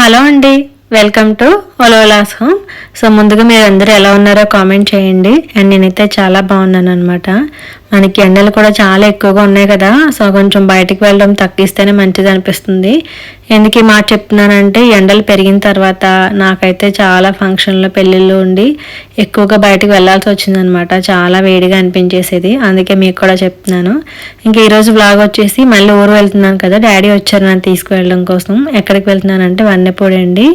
Hello అండి welcome to ఒలోలాస్ home. So ముందుగా మీరు అందరూ ఎలా ఉన్నారో కామెంట్ చేయండి. అండ్ నేనైతే చాలా బాగున్నాను అనమాట మనకి ఎండలు కూడా చాలా ఎక్కువగా ఉన్నాయి కదా సో కొంచెం బయటికి వెళ్ళడం తగ్గిస్తేనే మంచిది అనిపిస్తుంది. ఎందుకు ఈ మాట చెప్తున్నానంటే ఎండలు పెరిగిన తర్వాత నాకైతే చాలా ఫంక్షన్లు పెళ్ళిళ్ళు ఉండి ఎక్కువగా బయటకు వెళ్ళాల్సి వచ్చిందనమాట. చాలా వేడిగా అనిపించేసేది. అందుకే మీకు కూడా చెప్తున్నాను. ఇంకా ఈరోజు బ్లాగ్ వచ్చేసి మళ్ళీ ఊరు వెళ్తున్నాను కదా డాడీ వచ్చారు నన్ను తీసుకువెళ్ళడం కోసం. ఎక్కడికి వెళ్తున్నానంటే వన్నెపూడి అండి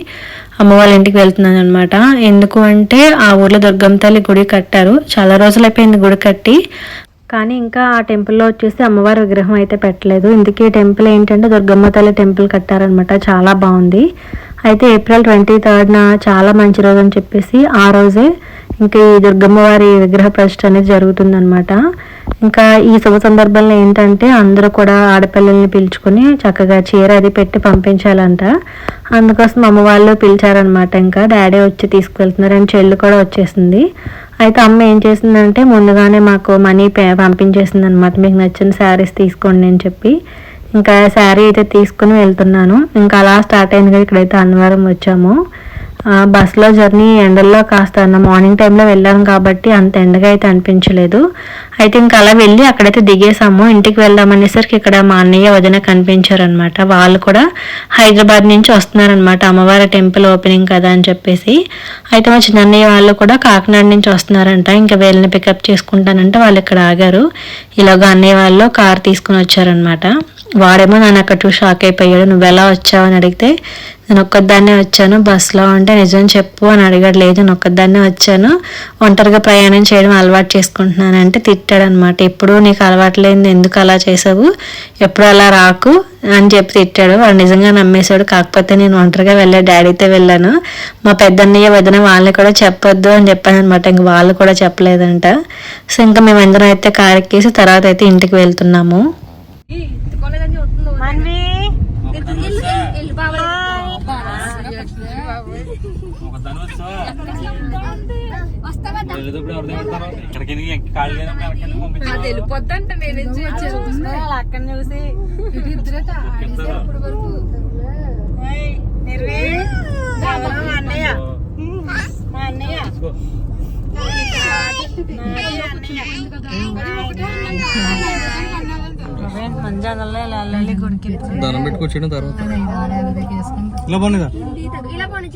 అమ్మ వాళ్ళ ఇంటికి వెళ్తున్నాను అనమాట ఎందుకు అంటే ఆ ఊర్లో దుర్గమ్మ తల్లి గుడి కట్టారు. చాలా రోజులు అయిపోయింది గుడి కట్టి. కానీ ఇంకా ఆ టెంపుల్లో వచ్చేసి అమ్మవారి విగ్రహం అయితే పెట్టలేదు. ఇందుకే టెంపుల్ ఏంటంటే దుర్గమ్మ తల్లి టెంపుల్ కట్టారనమాట చాలా బాగుంది. అయితే ఏప్రిల్ ట్వంటీ థర్డ్న చాలా మంచి రోజు అని చెప్పేసి ఆ రోజే ఇంకా ఈ దుర్గమ్మ వారి విగ్రహ ప్రతిష్ట అనేది జరుగుతుందనమాట ఇంకా ఈ శుభ సందర్భంలో ఏంటంటే అందరూ కూడా ఆడపిల్లల్ని పిలుచుకొని చక్కగా చీర అది పెట్టి పంపించాలంట. అందుకోసం అమ్మ వాళ్ళు పిలిచారనమాట ఇంకా డాడీ వచ్చి తీసుకువెళ్తున్నారు అండ్ చెల్లి కూడా వచ్చేసింది. అయితే అమ్మ ఏం చేసిందంటే ముందుగానే మాకు మనీ పే పంపించేసింది అనమాట మీకు నచ్చిన శారీస్ తీసుకోండి అని చెప్పి. ఇంకా శారీ అయితే తీసుకుని వెళ్తున్నాను. ఇంకా అలా స్టార్ట్ అయింది కదా ఇక్కడైతే అన్నవరం వచ్చాము. బస్సులో జర్నీ ఎండల్లో కాస్త మార్నింగ్ టైంలో వెళ్ళాం కాబట్టి అంత ఎండగా అయితే అనిపించలేదు. అయితే ఇంకా అలా వెళ్ళి అక్కడైతే దిగేసాము ఇంటికి వెళ్దామనేసరికి ఇక్కడ మా అన్నయ్య వదిన కనిపించారనమాట. వాళ్ళు కూడా హైదరాబాద్ నుంచి వస్తున్నారనమాట. అమ్మవారి టెంపుల్ ఓపెనింగ్ కదా అని చెప్పేసి. అయితే మా చిన్నయ్య వాళ్ళు కూడా కాకినాడ నుంచి వస్తున్నారంట. ఇంకా వీళ్ళని పికప్ చేసుకుంటానంటే వాళ్ళు ఇక్కడ ఆగారు. ఇలాగ అన్నయ్య వాళ్ళు కార్ తీసుకుని వచ్చారనమాట. వాడేమో నన్ను అక్కడ చూసి షాక్ అయిపోయాడు. నువ్వు ఎలా వచ్చావు? అని అడిగితే నేను ఒక్కదాన్నే వచ్చాను బస్సులో ఉంటే నిజం చెప్పు అని అడిగాడు లేదు నేను ఒక్కదాన్నే వచ్చాను. ఒంటరిగా ప్రయాణం చేయడం అలవాటు చేసుకుంటున్నాను అంటే తిట్టాడనమాట. ఎప్పుడు నీకు అలవాటు లేనిది ఎందుకు అలా చేసావు? ఎప్పుడు అలా రాకు అని చెప్పి తిట్టాడు. వాడు నిజంగా నమ్మేశాడు. కాకపోతే నేను ఒంటరిగా వెళ్ళా డాడీతో వెళ్ళాను. మా పెద్దన్నయ్య వదిన వాళ్ళని కూడా చెప్పొద్దు అని చెప్పాను అనమాట ఇంక వాళ్ళు కూడా చెప్పలేదంట. సో ఇంకా మేము అందరం అయితే కారెక్కేసి తర్వాత అయితే ఇంటికి వెళ్తున్నాము. ఒక ధనుష్ వెళ్ళేటప్పుడు ఎవరు దిగుతారు ఇక్కడికి ఎక్కి ఖాళీ లేనప్పుడు ఎవరికైనా పంపించారు వెళ్ళిపోద్దంట నేను అక్కడ చూసి. అన్నయ్య. మా అన్నయ్య. గుడికి దండం పెట్టుకొచ్చిన తర్వాత. ఇలా పోనీదా? ఇలా పోనీ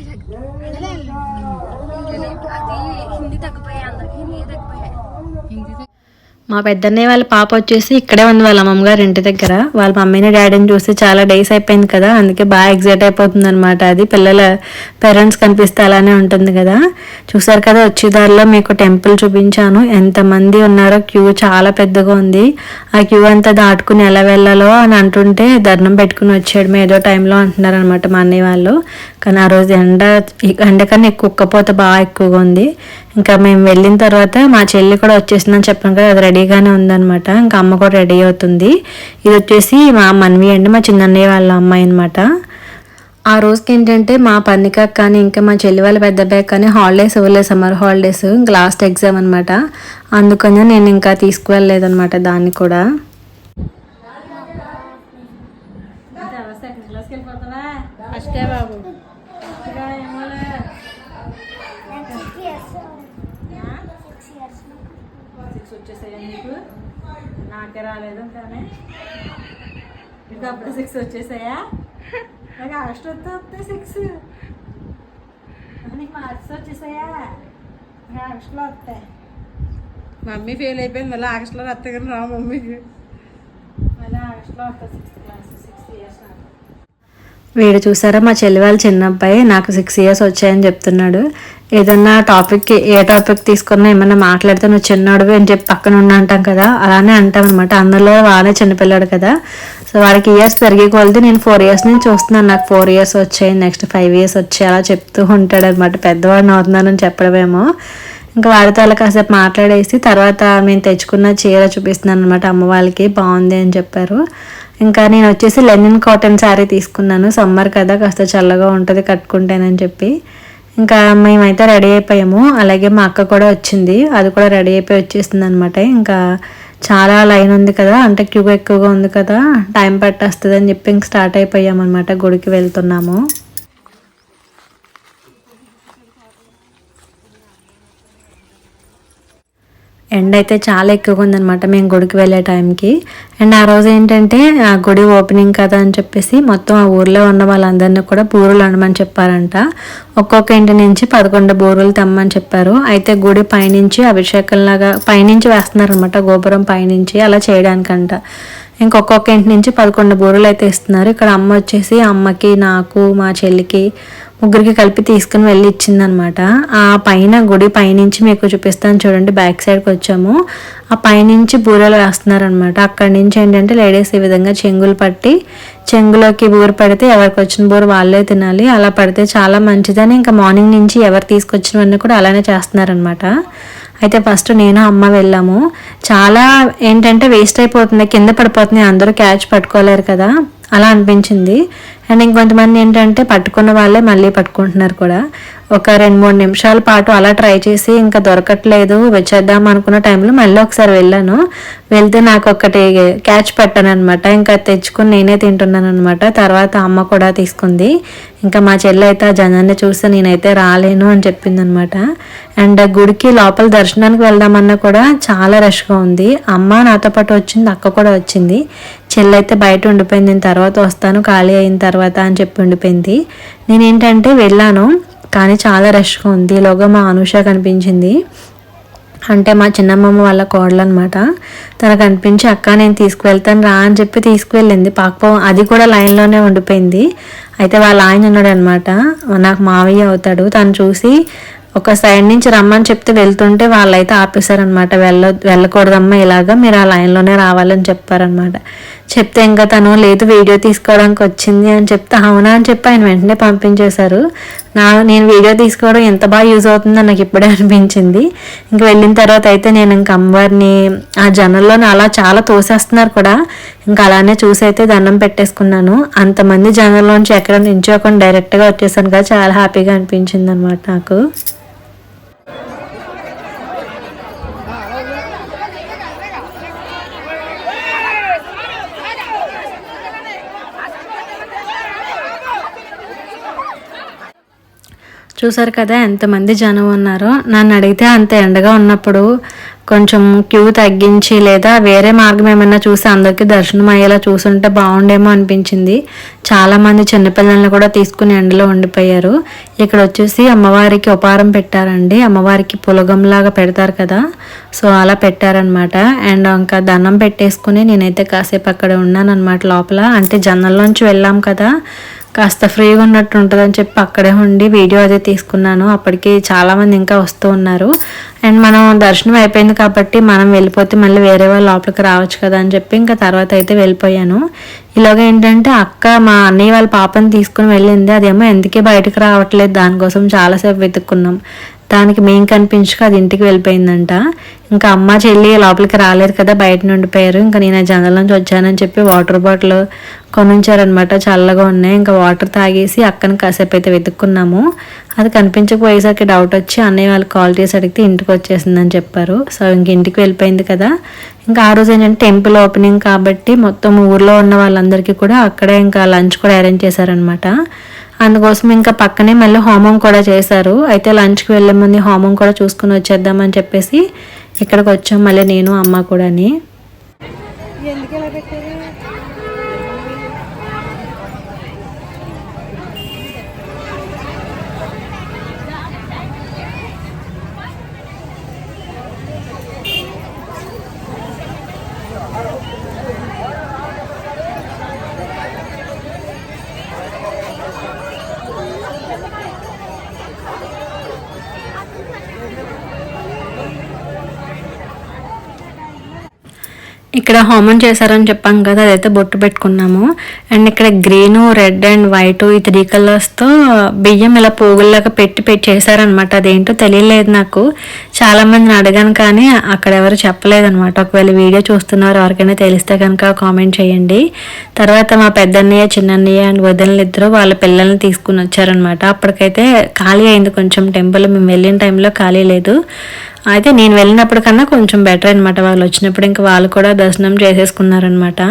హిందీ తగ్గిపోయాయి అందరికి హిందీ తగ్గిపోయాయి మా పెద్దన్నయ్య వాళ్ళ పాప వచ్చేసి ఇక్కడే ఉంది వాళ్ళ అమ్మగారు ఇంటి దగ్గర. వాళ్ళ మమ్మీని డాడీని చూసి చాలా డేస్ అయిపోయింది కదా. అందుకే బాగా ఎగ్జైట్ అయిపోతుంది అనమాట అది. పిల్లల పేరెంట్స్ కనిపిస్తే అలానే ఉంటుంది కదా. చూసారు కదా వచ్చే దారిలో మీకు టెంపుల్ చూపించాను. ఎంతమంది ఉన్నారో క్యూ చాలా పెద్దగా ఉంది. ఆ క్యూ అంతా దాటుకుని ఎలా వెళ్ళాలో అని అంటుంటే ధర్నం పెట్టుకుని వచ్చాడు. ఏదో టైంలో అంటున్నారు అనమాట మా అన్నయ్య వాళ్ళు. కానీ ఆ రోజు ఎండ ఎండ కన్నా ఎక్కువ బాగా ఎక్కువగా ఉంది. ఇంకా మేము వెళ్ళిన తర్వాత మా చెల్లి కూడా వచ్చేసిందని చెప్పాను కదా అది రెడీగానే ఉందన్నమాట. ఇంకా అమ్మ కూడా రెడీ అవుతుంది. ఇది వచ్చేసి మా మన్వి అండి మా చిన్నన్నయ్య వాళ్ళ అమ్మాయి అనమాట ఆ రోజుకి ఏంటంటే మా పన్నిక కానీ ఇంకా మా చెల్లి వాళ్ళ పెద్ద బ్యాగ్ కానీ హాలిడేస్ ఇవ్వలేదు సమ్మర్ హాలిడేస్ ఇంకా లాస్ట్ ఎగ్జామ్ అనమాట అందుకని నేను ఇంకా తీసుకువెళ్ళలేదనమాట దాన్ని కూడా. ఫస్టే బాబు సిక్స్ వచ్చేసాయా నీకు నాకే రాలేదు కానీ ఇంకా అప్పుడు సిక్స్ వచ్చేసాయా? నాకు ఆగస్ట్ వస్తే సిక్స్ నీకు మార్క్స్ వచ్చేసాయా? ఆగస్ట్లో వస్తాయి. మమ్మీ ఫెయిల్ అయిపోయింది మళ్ళీ ఆగస్ట్లో వస్తే కానీ రా మమ్మీకి. మళ్ళీ ఆగస్ట్లో వస్తా సిక్స్త్ క్లాస్ సిక్స్ ఇయర్స్ నాకు. వీడు చూసారా? మా చెల్లి వాళ్ళ చిన్న అబ్బాయి నాకు సిక్స్ ఇయర్స్ వచ్చాయని చెప్తున్నాడు. ఏదన్నా టాపిక్ ఏ టాపిక్ తీసుకున్నా ఏమన్నా మాట్లాడితే నువ్వు చిన్నోడివి అని చెప్పి పక్కన ఉన్నా అంటాం కదా అలానే అంటాం అనమాట అందులో వాడే చిన్నపిల్లాడు కదా. సో వాడికి ఇయర్స్ పెరిగే కొలిది నేను ఫోర్ ఇయర్స్ నుంచి చూస్తున్నాను. నాకు ఫోర్ ఇయర్స్ వచ్చాయి నెక్స్ట్ ఫైవ్ ఇయర్స్ వచ్చాయి అలా చెప్తూ ఉంటాడు అనమాట పెద్దవాడిని అవుతున్నానని చెప్పడమేమో. ఇంకా వాడితో అలా కాసేపు మాట్లాడేసి తర్వాత మేము తెచ్చుకున్న చీర చూపిస్తున్నాను అనమాట అమ్మ వాళ్ళకి. బాగుంది అని చెప్పారు. ఇంకా నేను వచ్చేసి లెనిన్ కాటన్ శారీ తీసుకున్నాను. సమ్మర్ కదా కాస్త చల్లగా ఉంటుంది కట్టుకుంటానని చెప్పి. ఇంకా మేమైతే రెడీ అయిపోయాము. అలాగే మా అక్క కూడా వచ్చింది. అది కూడా రెడీ అయిపోయి వచ్చేసింది అనమాట ఇంకా చాలా లైన్ ఉంది కదా అంటే క్యూ ఎక్కువగా ఉంది కదా టైం పట్టేస్తుంది అని చెప్పి ఇంక స్టార్ట్ అయిపోయామన్నమాట గుడికి వెళ్తున్నాము. ఎండ అయితే చాలా ఎక్కువగా ఉందన్నమాట మేము గుడికి వెళ్ళే టైంకి. అండ్ ఆ రోజు ఏంటంటే ఆ గుడి ఓపెనింగ్ కదా అని చెప్పేసి మొత్తం ఆ ఊర్లో ఉన్న వాళ్ళందరినీ కూడా బూరులు అనమని చెప్పారంట. ఒక్కొక్క ఇంటి నుంచి పదకొండు బూరులు తెమ్మని చెప్పారు. అయితే గుడి పైనుంచి అభిషేకంలాగా పైనుంచి వేస్తున్నారనమాట గోపురం పైనుంచి అలా చేయడానికంట. ఇంకొక్కొక్క ఇంటి నుంచి పదకొండు బూరలు అయితే ఇస్తున్నారు. ఇక్కడ అమ్మ వచ్చేసి అమ్మకి నాకు మా చెల్లికి ముగ్గురికి కలిపి తీసుకుని వెళ్ళి ఇచ్చిందనమాట. ఆ పైన గుడి పైనుంచి మీకు చూపిస్తాను చూడండి బ్యాక్ సైడ్కి వచ్చాము. ఆ పైనుంచి బూరెలు వేస్తున్నారనమాట అక్కడి నుంచి ఏంటంటే లేడీస్ ఈ విధంగా చెంగులు పట్టి చెంగులోకి బూర పెడితే ఎవరికి వచ్చిన బూర వాళ్ళే తినాలి. అలా పడితే చాలా మంచిదని ఇంకా మార్నింగ్ నుంచి ఎవరు తీసుకొచ్చినవన్నీ కూడా అలానే చేస్తున్నారనమాట. అయితే ఫస్ట్ నేను అమ్మ వెళ్ళాము. చాలా ఏంటంటే వేస్ట్ అయిపోతుంది కింద పడిపోతుంది అందరూ క్యాచ్ పట్టుకోలేరు కదా. అలా అనిపించింది. అండ్ ఇంకొంతమంది ఏంటంటే పట్టుకున్న వాళ్ళే మళ్ళీ పట్టుకుంటున్నారు కూడా. ఒక రెండు మూడు నిమిషాల పాటు అలా ట్రై చేసి ఇంకా దొరకట్లేదు వచ్చేద్దాం అనుకున్న టైంలో మళ్ళీ ఒకసారి వెళ్ళాను. వెళ్తే నాకు ఒకటి క్యాచ్ పట్టాను అనమాట ఇంకా తెచ్చుకుని నేనే తింటున్నాను అనమాట తర్వాత అమ్మ కూడా తీసుకుంది. ఇంకా మా చెల్లి అయితే ఆ జనాన్ని చూస్తే నేనైతే రాలేను అని చెప్పింది అనమాట అండ్ గుడికి లోపల దర్శనానికి వెళ్దామన్నా కూడా చాలా రష్గా ఉంది. అమ్మ నాతో పాటు వచ్చింది అక్క కూడా వచ్చింది. చెల్లైతే బయట ఉండిపోయింది. నేను తర్వాత వస్తాను ఖాళీ అయిన తర్వాత అని చెప్పి ఉండిపోయింది. నేనేంటంటే వెళ్ళాను కానీ చాలా రష్గా ఉంది. ఈలోగా మా అనుష కనిపించింది. అంటే మా చిన్నమ్మమ్మ వాళ్ళ కోడలు అనమాట తనకు అనిపించి అక్క నేను తీసుకువెళ్తాను రా అని చెప్పి తీసుకువెళ్ళింది. పాపం అది కూడా లైన్లోనే ఉండిపోయింది. అయితే వాళ్ళ ఆయన ఉన్నాడు అనమాట నాకు మావయ్య అవుతాడు. తను చూసి ఒక సైడ్ నుంచి రమ్మని చెప్తే వెళ్తుంటే వాళ్ళైతే ఆపేశారనమాట వెళ్ళ వెళ్ళకూడదమ్మా ఇలాగా మీరు ఆ లైన్లోనే రావాలని చెప్పారనమాట చెప్తే ఇంకా తను లేదు వీడియో తీసుకోవడానికి వచ్చింది అని చెప్తే అవునా అని చెప్పి ఆయన వెంటనే పంపించేశారు. నా నేను వీడియో తీసుకోవడం ఎంత బాగా యూజ్ అవుతుందో నాకు ఇప్పుడే అనిపించింది. ఇంక వెళ్ళిన తర్వాత అయితే నేను ఇంక అమ్మవారిని ఆ జనంలోని అలా చాలా తోసేస్తున్నారు కూడా. ఇంకా అలానే చూసి అయితే దండం పెట్టేసుకున్నాను. అంతమంది జనంలోంచి ఎక్కడ నించోకుండా డైరెక్ట్గా వచ్చేసాను కదా చాలా హ్యాపీగా అనిపించింది అనమాట నాకు. చూసారు కదా ఎంతమంది జనం ఉన్నారో? నన్ను అడిగితే అంత ఎండగా ఉన్నప్పుడు కొంచెం క్యూ తగ్గించి లేదా వేరే మార్గం ఏమైనా చూసి అందరికీ దర్శనం అయ్యేలా చూసుంటే బాగుండేమో అనిపించింది. చాలామంది చిన్నపిల్లల్ని కూడా తీసుకుని ఎండలో ఉండిపోయారు. ఇక్కడ వచ్చేసి అమ్మవారికి ఉపారం పెట్టారండి. అమ్మవారికి పులగంలాగా పెడతారు కదా. సో అలా పెట్టారనమాట అండ్ ఇంకా దండం పెట్టేసుకుని నేనైతే కాసేపు అక్కడ ఉన్నాను అనమాట లోపల. అంటే జనంలోంచి వెళ్ళాం కదా. కాస్త ఫ్రీగా ఉన్నట్టు ఉంటుందని చెప్పి అక్కడే ఉండి వీడియో అదే తీసుకున్నాను. అప్పటికి చాలామంది ఇంకా వస్తూ ఉన్నారు. అండ్ మనం దర్శనం అయిపోయింది కాబట్టి మనం వెళ్ళిపోతే మళ్ళీ వేరే వాళ్ళు లోపలికి రావచ్చు కదా అని చెప్పి ఇంకా తర్వాత అయితే వెళ్ళిపోయాను. ఇలాగ ఏంటంటే అక్క మా అన్నయ్య వాళ్ళ పాపని తీసుకుని వెళ్ళింది. అదేమో ఎందుకే బయటకు రావట్లేదు. దానికోసం చాలాసేపు వెతుక్కున్నాం. దానికి మేం కనిపించక అది ఇంటికి వెళ్ళిపోయిందంట. ఇంకా అమ్మ చెల్లి లోపలికి రాలేదు కదా బయట నుండిపోయారు ఇంకా నేను ఆ జంగల్ నుంచి వచ్చానని చెప్పి వాటర్ బాటిల్ కొనుంచారనమాట చల్లగా ఉన్నాయి. ఇంకా వాటర్ తాగేసి అక్కని కాసేపు అయితే వెతుక్కున్నాము. అది కనిపించకపోయేసరికి డౌట్ వచ్చి అన్నయ్య వాళ్ళకి కాల్ చేసి అడిగితే ఇంటికి వచ్చేసిందని చెప్పారు. సో ఇంక ఇంటికి వెళ్ళిపోయింది కదా. ఇంకా ఆ రోజు ఏంటంటే టెంపుల్ ఓపెనింగ్ కాబట్టి మొత్తం ఊర్లో ఉన్న వాళ్ళందరికీ కూడా అక్కడే ఇంకా లంచ్ కూడా అరేంజ్ చేశారనమాట అందుకోసం ఇంకా పక్కనే మళ్ళీ హోమం కూడా చేశారు. అయితే లంచ్కి వెళ్ళే ముందు హోమం కూడా చూసుకుని వచ్చేద్దామని చెప్పేసి ఇక్కడికి వచ్చాం. మళ్ళీ నేను అమ్మ కూడాని. ఎందుకు ఇలా పెట్టారు ఇక్కడ హోమం చేశారని చెప్పాం కదా అదైతే బొట్టు పెట్టుకున్నాము. అండ్ ఇక్కడ గ్రీన్ రెడ్ అండ్ వైట్ ఈ త్రీ కలర్స్తో బియ్యం ఇలా పోగుల్లాగా పెట్టి పెట్టి చేశారనమాట అదేంటో తెలియలేదు నాకు. చాలా మందిని అడిగాను కానీ అక్కడ ఎవరు చెప్పలేదనమాట ఒకవేళ వీడియో చూస్తున్నారు ఎవరికైనా తెలిస్తే కనుక కామెంట్ చేయండి. తర్వాత మా పెద్దన్నయ్య చిన్నన్నయ్య అండ్ వదినలు ఇద్దరు వాళ్ళ పిల్లల్ని తీసుకుని వచ్చారనమాట అప్పటికైతే ఖాళీ అయింది కొంచెం టెంపుల్. మేము వెళ్ళిన టైంలో ఖాళీ లేదు. అయితే నేను వెళ్ళినప్పుడు కన్నా కొంచెం బెటర్ అనమాట వాళ్ళు వచ్చినప్పుడు ఇంకా వాళ్ళు కూడా దర్శనం చేసేసుకున్నారనమాట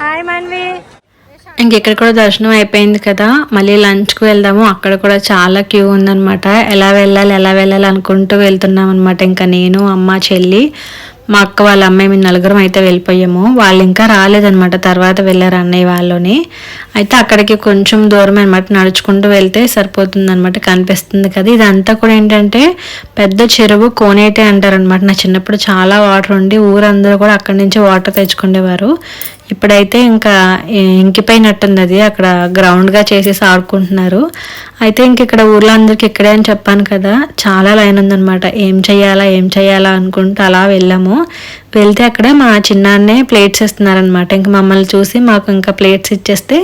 హాయ్ మన్వి ఇంక ఇక్కడ కూడా దర్శనం అయిపోయింది కదా. మళ్ళీ లంచ్కి వెళ్దాము. అక్కడ కూడా చాలా క్యూ ఉందన్నమాట. ఎలా వెళ్ళాలి ఎలా వెళ్ళాలి అనుకుంటూ వెళ్తున్నాం అనమాట ఇంకా నేను అమ్మ చెల్లి మా అక్క వాళ్ళ అమ్మాయి మేము నలుగురం అయితే వెళ్ళిపోయాము. వాళ్ళు ఇంకా రాలేదనమాట తర్వాత వెళ్ళారు అన్నయ్య వాళ్ళని. అయితే అక్కడికి కొంచెం దూరం అనమాట నడుచుకుంటూ వెళ్తే సరిపోతుంది అనమాట కనిపిస్తుంది కదా. ఇదంతా కూడా ఏంటంటే పెద్ద చెరువు కోనేటి అంటారనమాట నా చిన్నప్పుడు చాలా వాటర్ ఉండి ఊరందరూ కూడా అక్కడి నుంచి వాటర్ తెచ్చుకునేవారు. ఇప్పుడైతే ఇంకా ఇంకిపోయినట్టుంది అది అక్కడ గ్రౌండ్గా చేసేసి ఆడుకుంటున్నారు. అయితే ఇంక ఇక్కడ ఊర్లో అందరికి ఇక్కడే అని చెప్పాను కదా. చాలా లైన్ ఉందన్నమాట. ఏం చేయాలా ఏం చేయాలా అనుకుంటూ అలా వెళ్ళాము. వెళ్తే అక్కడ మా చిన్నాన్నే ప్లేట్స్ ఇస్తున్నారనమాట ఇంక మమ్మల్ని చూసి మాకు ఇంకా ప్లేట్స్ ఇచ్చేస్తే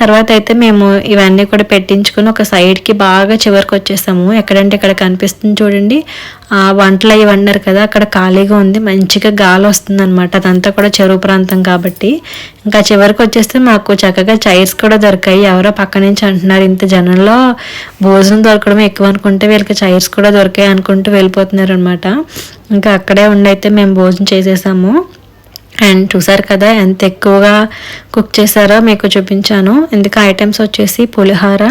తర్వాత అయితే మేము ఇవన్నీ కూడా పెట్టించుకుని ఒక సైడ్కి బాగా చివరికి వచ్చేసాము. ఎక్కడంటే ఇక్కడ కనిపిస్తుంది చూడండి. ఆ వంటలు అవి వండారు కదా అక్కడ ఖాళీగా ఉంది. మంచిగా గాలి వస్తుంది అనమాట అదంతా కూడా చెరువు ప్రాంతం కాబట్టి. ఇంకా చివరికి వచ్చేస్తే మాకు చక్కగా చైర్స్ కూడా దొరికాయి. ఎవరో పక్క నుంచి అంటున్నారు ఇంత జనంలో భోజనం దొరకడం ఎక్కువ అనుకుంటే వీళ్ళకి చైర్స్ కూడా దొరికాయి అనుకుంటూ వెళ్ళిపోతున్నారు అనమాట ఇంకా అక్కడే ఉండైతే మేము భోజనం చేసేసాము. అండ్ చూసారు కదా ఎంత ఎక్కువగా కుక్ చేశారో మీకు చూపించాను. ఎందుకు ఐటమ్స్ వచ్చేసి పులిహోర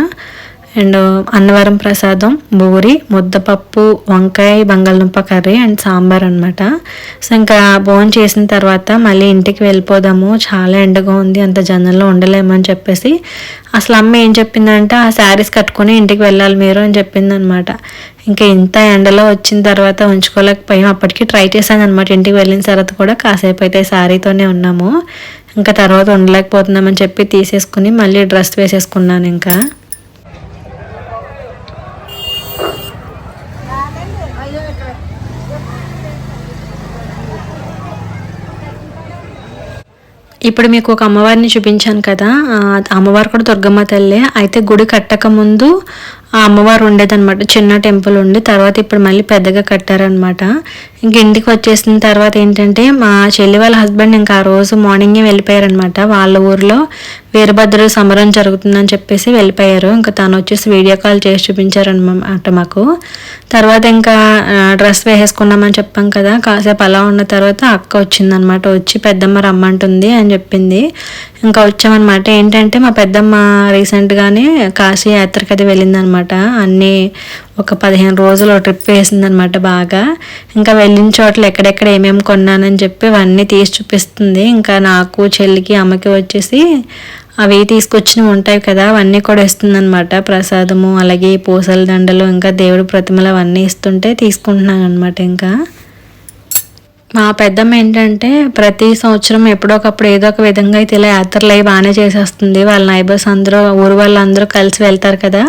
అండ్ అన్నవరం ప్రసాదం బూరి ముద్దపప్పు వంకాయ బంగాళదుంప కర్రీ అండ్ సాంబార్ అనమాట సో ఇంకా భోజనం చేసిన తర్వాత మళ్ళీ ఇంటికి వెళ్ళిపోదాము. చాలా ఎండగా ఉంది అంత జనంలో ఉండలేము అని చెప్పేసి. అసలు అమ్మ ఏం చెప్పిందంటే ఆ శారీస్ కట్టుకొని ఇంటికి వెళ్ళాలి మీరు అని చెప్పింది అనమాట ఇంకా ఇంత ఎండలో వచ్చిన తర్వాత ఉంచుకోలేకపోయాం. అప్పటికి ట్రై చేశాను అనమాట ఇంటికి వెళ్ళిన తర్వాత కూడా కాసేపు అయితే శారీతోనే ఉన్నాము. ఇంకా తర్వాత ఉండలేకపోతున్నామని చెప్పి తీసేసుకుని మళ్ళీ డ్రెస్ వేసేసుకున్నాను ఇంకా. ఇప్పుడు మీకు ఒక అమ్మవారిని చూపించాను కదా. అమ్మవారు కూడా దుర్గమ్మ తల్లి. అయితే గుడి కట్టక ముందు ఆ అమ్మవారు ఉండేదన్నమాట. చిన్న టెంపుల్ ఉండి తర్వాత ఇప్పుడు మళ్ళీ పెద్దగా కట్టారనమాట ఇంక ఇంటికి వచ్చేసిన తర్వాత ఏంటంటే మా చెల్లి వాళ్ళ హస్బెండ్ ఇంకా ఆ రోజు మార్నింగే వెళ్ళిపోయారనమాట వాళ్ళ ఊర్లో వీరభద్రుడు సమరం జరుగుతుందని చెప్పేసి వెళ్ళిపోయారు. ఇంకా తను వచ్చేసి వీడియో కాల్ చేసి చూపించారనమాట మాకు. తర్వాత ఇంకా డ్రెస్ వేసేసుకున్నామని చెప్పాం కదా. కాసేపు అలా ఉన్న తర్వాత అక్క వచ్చిందనమాట వచ్చి పెద్దమ్మ రమ్మంటుంది అని చెప్పింది. ఇంకా వచ్చామన్నమాట. ఏంటంటే మా పెద్దమ్మ రీసెంట్గానే కాశీ యాత్రకి అది వెళ్ళిందనమాట అన్నీ ఒక పదిహేను రోజులు ట్రిప్ వేసిందనమాట బాగా. ఇంకా వెళ్ళిన చోట్ల ఎక్కడెక్కడ ఏమేమి కొన్నానని చెప్పి అవన్నీ తీసి చూపిస్తుంది. ఇంకా నాకు చెల్లికి అమ్మకి వచ్చేసి అవి తీసుకొచ్చినవి ఉంటాయి కదా అవన్నీ కూడా ఇస్తుందన్నమాట. ప్రసాదము అలాగే పూసల దండలు ఇంకా దేవుడి ప్రతిమలు అవన్నీ ఇస్తుంటే తీసుకుంటున్నాను అనమాట ఇంకా. మా పెద్దమ్మ ఏంటంటే ప్రతి సంవత్సరం ఎప్పుడోకప్పుడు ఏదో ఒక విధంగా అయితే ఇలా యాత్రలు అవి బాగానే చేసేస్తుంది. వాళ్ళ నైబర్స్ అందరూ ఊరు వాళ్ళందరూ కలిసి వెళ్తారు కదా.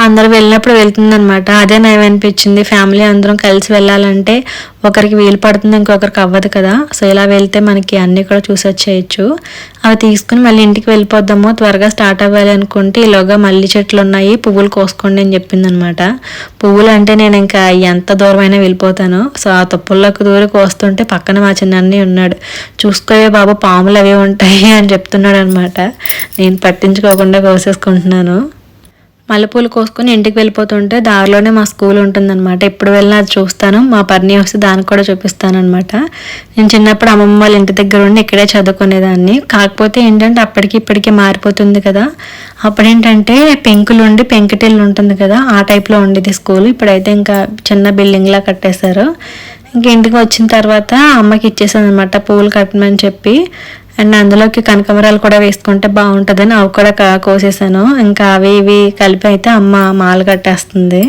అందరు వెళ్ళినప్పుడు వెళ్తుందనమాట అదే నయం అనిపించింది ఫ్యామిలీ అందరం కలిసి వెళ్ళాలంటే ఒకరికి వీలు పడుతుంది ఇంకొకరికి అవ్వదు కదా. సో ఇలా వెళ్తే మనకి అన్నీ కూడా చూసి వచ్చేయచ్చు. అవి తీసుకుని మళ్ళీ ఇంటికి వెళ్ళిపోద్దాము త్వరగా స్టార్ట్ అవ్వాలి అనుకుంటే ఈలోగా మల్లి చెట్లు ఉన్నాయి. పువ్వులు కోసుకోండి అని చెప్పింది అనమాట పువ్వులు అంటే నేను ఇంకా ఎంత దూరమైనా వెళ్ళిపోతాను. సో ఆ తుప్పుల్లోకి దూరి కోస్తుంటే పక్కన మా చిన్న ఉన్నాడు. చూసుకోవే బాబు పాములు అవి ఉంటాయి అని చెప్తున్నాడు అనమాట నేను పట్టించుకోకుండా కోసేసుకుంటున్నాను. మల్లెపూలు కోసుకొని ఇంటికి వెళ్ళిపోతుంటే దారిలోనే మా స్కూల్ ఉంటుందన్నమాట. ఎప్పుడు వెళ్ళినా అది చూస్తాను. మా పర్ని వస్తే దానికి కూడా చూపిస్తాను అనమాట నేను చిన్నప్పుడు అమ్మమ్మ వాళ్ళ ఇంటి దగ్గర ఉండి ఇక్కడే చదువుకునేదాన్ని. కాకపోతే ఏంటంటే అప్పటికి ఇప్పటికీ మారిపోతుంది కదా. అప్పుడేంటంటే పెంకులు ఉండి పెంకుటిల్లు ఉంటుంది కదా ఆ టైప్లో ఉండేది స్కూల్. ఇప్పుడైతే ఇంకా చిన్న బిల్డింగ్లా కట్టేశారు. ఇంక ఇంటికి వచ్చిన తర్వాత అమ్మకి ఇచ్చేసాను అనమాట పువ్వులు కట్టమని చెప్పి. అండ్ అందులోకి కనకమరాలు కూడా వేసుకుంటే బాగుంటుందని అవి కూడా కోసేసాను. ఇంకా అవి ఇవి కలిపి అయితే అమ్మ మాల కట్టేస్తుంది.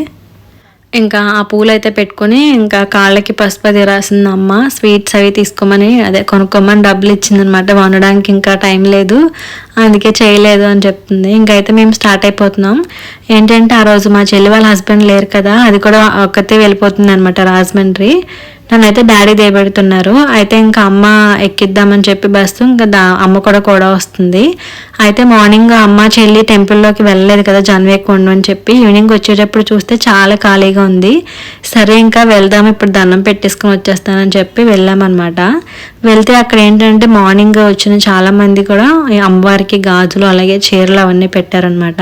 ఇంకా ఆ పూలు అయితే పెట్టుకుని ఇంకా కాళ్ళకి పసుపు అది రాసింది అమ్మ. స్వీట్స్ అవి తీసుకోమని అదే కొనుక్కోమని డబ్బులు ఇచ్చిందనమాట. వండడానికి ఇంకా టైం లేదు. అందుకే చేయలేదు అని చెప్తుంది. ఇంకైతే మేము స్టార్ట్ అయిపోతున్నాం. ఏంటంటే ఆ రోజు మా చెల్లి వాళ్ళ హస్బెండ్ లేరు కదా అది కూడా ఒక్కతే వెళ్ళిపోతుంది అనమాట రాజమండ్రి. నన్నైతే డాడీ దేబెడుతున్నారు. అయితే ఇంకా అమ్మ ఎక్కిద్దామని చెప్పి బస్సు ఇంకా దా అమ్మ కూడా కూడా వస్తుంది. అయితే మార్నింగ్ అమ్మ చెల్లి టెంపుల్లోకి వెళ్ళలేదు కదా జన్వే కొండ అని చెప్పి ఈవినింగ్ వచ్చేటప్పుడు చూస్తే చాలా ఖాళీగా ఉంది. సరే ఇంకా వెళ్దాం ఇప్పుడు దండం పెట్టేసుకుని వచ్చేస్తానని చెప్పి వెళ్ళామన్నమాట. వెళ్తే అక్కడ ఏంటంటే మార్నింగ్ వచ్చిన చాలామంది కూడా అమ్మవారికి గాజులు అలాగే చీరలు అవన్నీ పెట్టారనమాట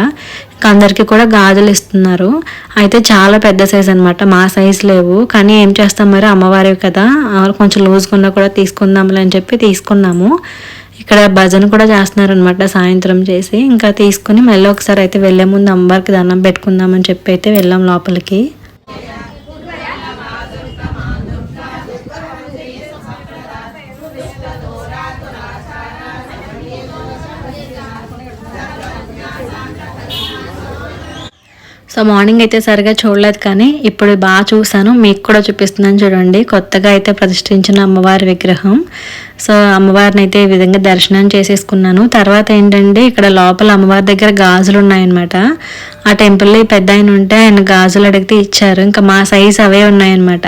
అందరికీ కూడా గాజులు ఇస్తున్నారు. అయితే చాలా పెద్ద సైజ్ అనమాట మా సైజ్ లేవు. కానీ ఏం చేస్తాం మరి? అమ్మవారి కదా. కొంచెం లూజ్గా ఉన్నా కూడా తీసుకుందాంలే అని చెప్పి తీసుకున్నాము. ఇక్కడ భజన కూడా చేస్తున్నారు అనమాట సాయంత్రం చేసి. ఇంకా తీసుకుని మళ్ళీ ఒకసారి అయితే వెళ్ళే ముందు అమ్మవారికి దండం పెట్టుకుందామని చెప్పి అయితే వెళ్ళాం లోపలికి. సో మార్నింగ్ అయితే సరిగా చూడలేదు కానీ ఇప్పుడు బాగా చూసాను మీకు కూడా చూపిస్తున్నాను చూడండి. కొత్తగా అయితే ప్రతిష్ఠించిన అమ్మవారి విగ్రహం. సో అమ్మవారిని అయితే ఈ విధంగా దర్శనం చేసేసుకున్నాను. తర్వాత ఏంటంటే ఇక్కడ లోపల అమ్మవారి దగ్గర గాజులు ఉన్నాయన్నమాట. ఆ టెంపుల్లో పెద్ద ఆయన ఉంటే ఆయన గాజులు అడిగితే ఇచ్చారు. ఇంకా మా సైజ్ అవే ఉన్నాయన్నమాట.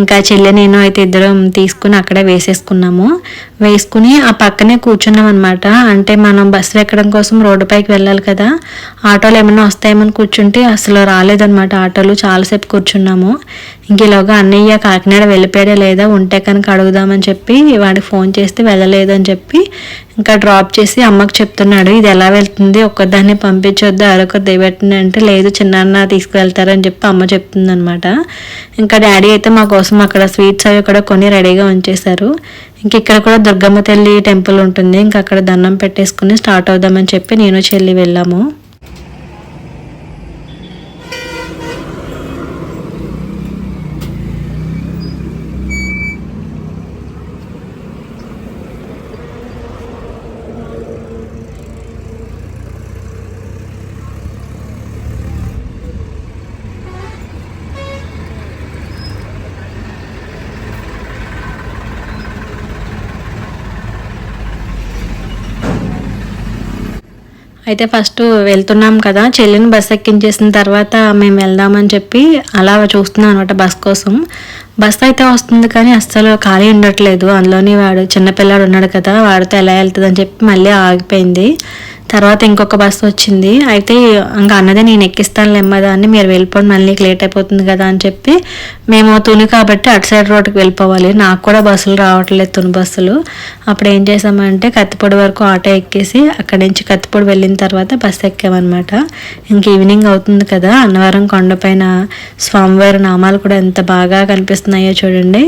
ఇంకా చెల్లి నేను అయితే ఇద్దరం తీసుకుని అక్కడే వేసేసుకున్నాము. వేసుకుని ఆ పక్కనే కూర్చున్నాం అనమాట అంటే మనం బస్సు ఎక్కడం కోసం రోడ్డు పైకి వెళ్ళాలి కదా. ఆటోలు ఏమైనా వస్తాయేమని కూర్చుంటే అసలు రాలేదన్నమాట. ఆటోలు చాలాసేపు కూర్చున్నాము. ఇంక అన్నయ్య కాకినాడ వెళ్ళిపోయాడా లేదా ఉంటే కనుక అడుగుదామని చెప్పి వాడికి ఫోన్ చేస్తే వెళ్ళలేదు అని చెప్పి ఇంకా డ్రాప్ చేసి అమ్మకు చెప్తున్నాడు. ఇది ఎలా వెళ్తుంది? ఒక్కదాన్ని పంపించొద్దు? అరొక దిగబెట్టండి అంటే లేదు చిన్నాన్న తీసుకువెళ్తారని చెప్పి అమ్మ చెప్తుందనమాట ఇంకా డాడీ అయితే మా కోసం అక్కడ స్వీట్స్ అవి కూడా కొని రెడీగా ఉంచేశారు. ఇంక ఇక్కడ కూడా దుర్గమ్మ తల్లి టెంపుల్ ఉంటుంది. ఇంకా అక్కడ దండం పెట్టేసుకుని స్టార్ట్ అవుదామని చెప్పి నేను చెల్లి వెళ్ళాము. అయితే ఫస్ట్ వెళ్తున్నాం కదా. చెల్లిని బస్ ఎక్కించేసిన తర్వాత మేము వెళ్దామని చెప్పి అలా చూస్తున్నాం అనమాట బస్ కోసం. బస్ అయితే వస్తుంది కానీ అస్సలు ఖాళీ ఉండట్లేదు. అందులోని వాడు చిన్నపిల్లాడు ఉన్నాడు కదా వాడితో ఎలా వెళ్తుంది అని చెప్పి మళ్ళీ ఆగిపోయింది. తర్వాత ఇంకొక బస్సు వచ్చింది. అయితే ఇంకా అన్నదే నేను ఎక్కిస్తాను నెమ్మదా అని మీరు వెళ్ళిపోండి మళ్ళీ లేట్ అయిపోతుంది కదా అని చెప్పి మేము తుని కాబట్టి అటు సైడ్ రోడ్కి వెళ్ళిపోవాలి. నాకు కూడా బస్సులు రావట్లేదు తుని బస్సులు. అప్పుడు ఏం చేసామంటే కత్తిపొడి వరకు ఆటో ఎక్కేసి అక్కడి నుంచి కత్తిపొడి వెళ్ళిన తర్వాత బస్సు ఎక్కామన్నమాట. ఇంక ఈవినింగ్ అవుతుంది కదా అన్నవరం కొండపైన స్వామివారి నామాలు కూడా ఎంత బాగా కనిపిస్తున్నాయో చూడండి.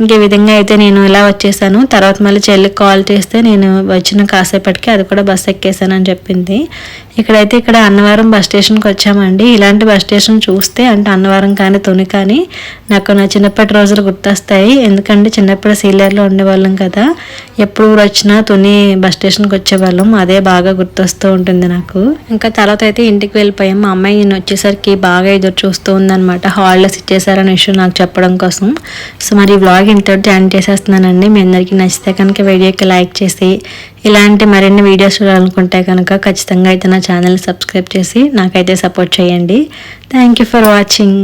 ఇంక ఈ విధంగా అయితే నేను ఇలా వచ్చేసాను. తర్వాత మళ్ళీ చెల్లికి కాల్ చేస్తే నేను వచ్చిన కాసేపటికి అది కూడా బస్ ఎక్కేసానని చెప్పింది. ఇక్కడైతే ఇక్కడ అన్నవరం బస్ స్టేషన్కి వచ్చామండి. ఇలాంటి బస్ స్టేషన్ చూస్తే అంటే అన్నవరం కానీ తుని కానీ నాకు నా చిన్నప్పటి రోజులు గుర్తొస్తాయి. ఎందుకంటే చిన్నప్పుడు సీలియర్లో ఉండేవాళ్ళం కదా. ఎప్పుడు ఊరు వచ్చినా తుని బస్ స్టేషన్కి వచ్చేవాళ్ళం. అదే బాగా గుర్తొస్తూ ఉంటుంది నాకు. ఇంకా తర్వాత అయితే ఇంటికి వెళ్ళిపోయాం. మా అమ్మాయి నేను వచ్చేసరికి బాగా ఎదురు చూస్తూ ఉందన్నమాట. హాలిడేస్ ఇచ్చేసారని విషయం నాకు చెప్పడం కోసం. సో మరి ఈ బ్లాగ్ ఇంతటి జాయిన్ చేసేస్తున్నానండి. మీ అందరికీ నచ్చితే కనుక వీడియోకి లైక్ చేసి ఇలాంటి మరిన్ని వీడియోస్ చూడాలనుకుంటే కనుక ఖచ్చితంగా అయితే నా ఛానల్ సబ్స్క్రైబ్ చేసి నాకైతే సపోర్ట్ చేయండి. Thank you for watching.